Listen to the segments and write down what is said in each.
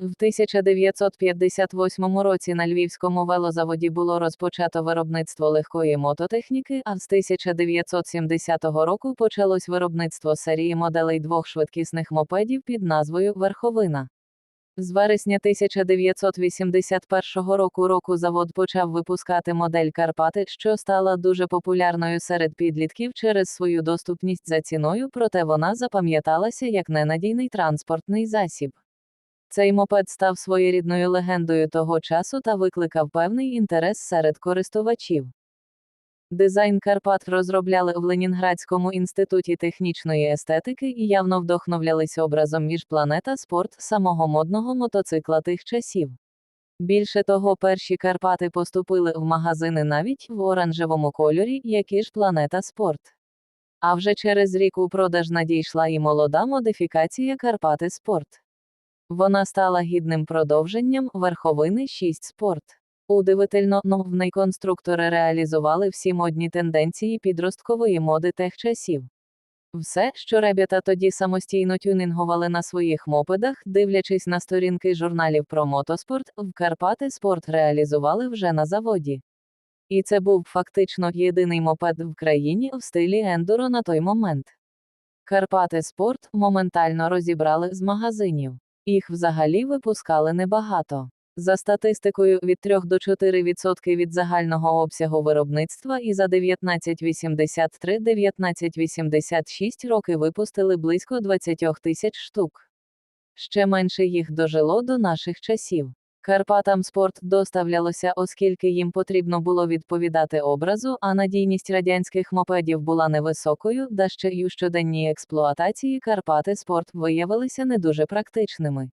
В 1958 році на Львівському велозаводі було розпочато виробництво легкої мототехніки, а з 1970 року почалось виробництво серії моделей двох швидкісних мопедів під назвою Верховина. З вересня 1981 року року завод почав випускати модель Карпати, що стала дуже популярною серед підлітків через свою доступність за ціною, проте вона запам'яталася як ненадійний транспортний засіб. Цей мопед став своєрідною легендою того часу та викликав певний інтерес серед користувачів. Дизайн Карпат розробляли в Ленінградському інституті технічної естетики і явно вдохновлялись образом міжпланета спорт самого модного мотоцикла тих часів. Більше того, перші Карпати поступили в магазини навіть в оранжевому кольорі, які ж планета спорт. А вже через рік у продаж надійшла і молода модифікація Карпати Спорт. Вона стала гідним продовженням верховини 6 спорт. Удивительно, новний конструктори реалізували всі модні тенденції підросткової моди тех часів. Все, що ребята тоді самостійно тюнінгували на своїх мопедах, дивлячись на сторінки журналів про мотоспорт, в Карпати спорт реалізували вже на заводі. І це був фактично єдиний мопед в країні в стилі ендуро на той момент. Карпати спорт моментально розібрали з магазинів. Їх взагалі випускали небагато. За статистикою від 3 до 4% від загального обсягу виробництва і за 1983-1986 роки випустили близько 20 тисяч штук. Ще менше їх дожило до наших часів. Карпатам спорт доставлялося, оскільки їм потрібно було відповідати образу, а надійність радянських мопедів була невисокою, да ще й у щоденній експлуатації Карпати спорт виявилися не дуже практичними.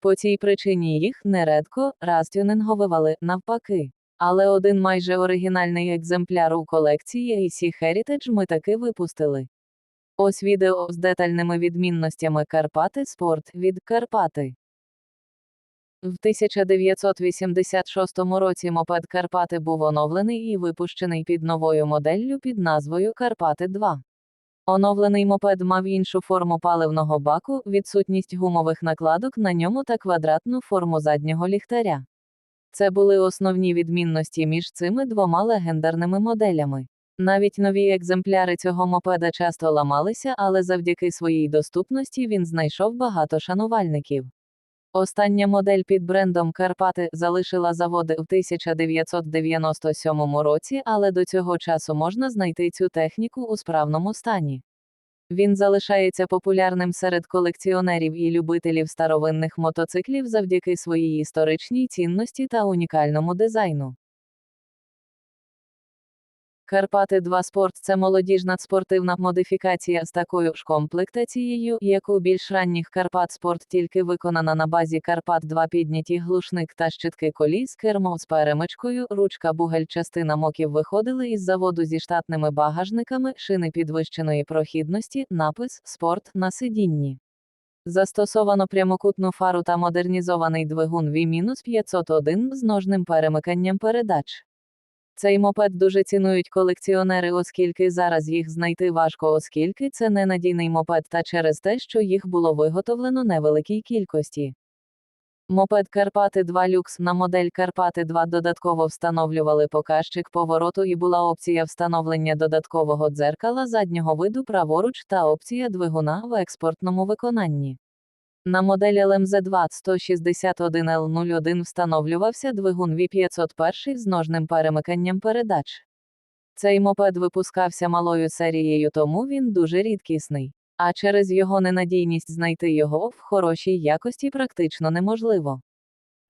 По цій причині їх нередко розтюнинговували навпаки. Але один майже оригінальний екземпляр у колекції AC Heritage ми таки випустили. Ось відео з детальними відмінностями Карпати Спорт від Карпати. В 1986 році мопед Карпати був оновлений і випущений під новою моделлю під назвою Карпати 2. Оновлений мопед мав іншу форму паливного баку, відсутність гумових накладок на ньому та квадратну форму заднього ліхтаря. Це були основні відмінності між цими двома легендарними моделями. Навіть нові екземпляри цього мопеда часто ламалися, але завдяки своїй доступності він знайшов багато шанувальників. Остання модель під брендом Карпати залишила заводи в 1997 році, але до цього часу можна знайти цю техніку у справному стані. Він залишається популярним серед колекціонерів і любителів старовинних мотоциклів завдяки своїй історичній цінності та унікальному дизайну. Карпати 2 Спорт це молодіжна спортивна модифікація з такою ж комплектацією, як у більш ранніх Карпат Спорт тільки виконана на базі Карпат 2 підняті глушник та щитки коліс, кермо з перемичкою, ручка бугель частина моків виходили із заводу зі штатними багажниками, шини підвищеної прохідності, напис Спорт на сидінні. Застосовано прямокутну фару та модернізований двигун V-501 з ножним перемиканням передач. Цей мопед дуже цінують колекціонери, оскільки зараз їх знайти важко, оскільки це ненадійний мопед та через те, що їх було виготовлено невеликій кількості. Мопед Карпати 2 люкс на модель Карпати 2 додатково встановлювали показчик повороту і була опція встановлення додаткового дзеркала заднього виду праворуч та опція двигуна в експортному виконанні. На моделі LMZ2 161L01 встановлювався двигун V501 з ножним перемиканням передач. Цей мопед випускався малою серією, тому він дуже рідкісний, а через його ненадійність знайти його в хорошій якості практично неможливо.